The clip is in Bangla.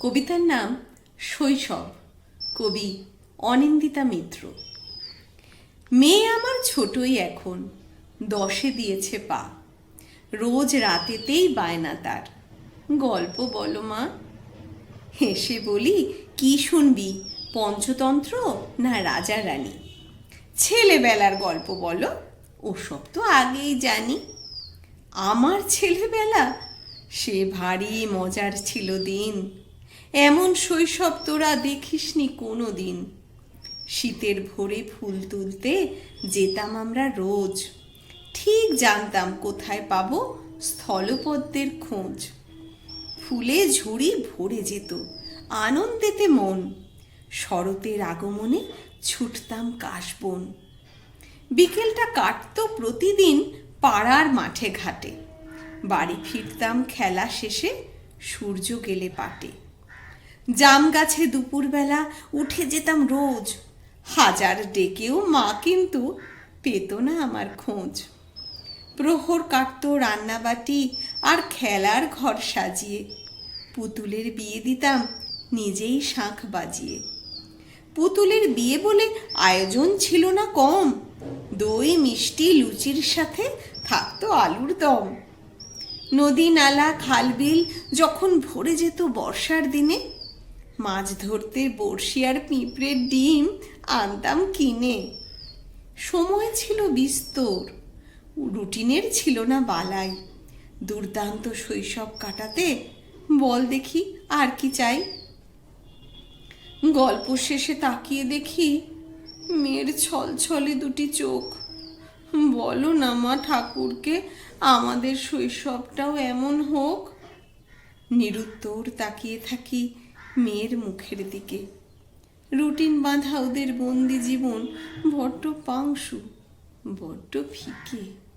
কবিতার নাম শৈশব। কবি অনিন্দিতা মিত্র। মেয়ে আমার ছোটই এখন, দশে দিয়েছে পা। রোজ রাতেতেই বায়না তার। গল্প বলো মা। হেসে বলি, কি শুনবি? পঞ্চতন্ত্র না রাজা রানী? ছেলেবেলার গল্প বলো, ওসব তো আগেই জানি। আমার ছেলেবেলা সে ভারী মজার ছিল দিন। এমন শৈশব তোরা দেখিসনি কোনো দিন শীতের ভোরে ফুল তুলতে যেতাম আমরা রোজ। ঠিক জানতাম কোথায় পাব স্থলপদ্মের খোঁজ। ফুলে ঝুড়ি ভরে যেত, আনন্দেতে মন। শরতের আগমনে ছুটতাম কাশবন। বিকেলটা কাটতো প্রতিদিন পাড়ার মাঠে ঘাটে। বাড়ি ফিরতাম খেলা শেষে, সূর্য গেলে পাটে। জাম গাছে দুপুরবেলা উঠে যেতাম রোজ। হাজার ডেকেও মা কিন্তু পেত না আমার খোঁজ। প্রহর কাটতো রান্নাবাটি আর খেলার ঘর সাজিয়ে। পুতুলের বিয়ে দিতাম নিজেই শাঁখ বাজিয়ে। পুতুলের বিয়ে বলে আয়োজন ছিল না কম। দই, মিষ্টি, লুচির সাথে থাকতো আলুর দম। নদী নালা, খালবিল যখন ভরে যেত বর্ষার দিনে মাছ ধরতে বড়শি আর পিঁপড়ের ডিম আনতাম কিনে। সময় ছিল বিস্তর, রুটিনের ছিল না বালাই। দুর্দান্ত শৈশব কাটাতে বল দেখি আর কি চাই। গল্প শেষে তাকিয়ে দেখি মেয়ের ছলছলে দুটি চোখ। বলো না মা ঠাকুরকে, আমাদের শৈশবটাও এমন হোক। নিরুত্তর তাকিয়ে থাকি মেয়ের মুখের দিকে। রুটিন বাঁধা ওদের বন্দি জীবন বড্ড পাংশু বড্ড ফিকে।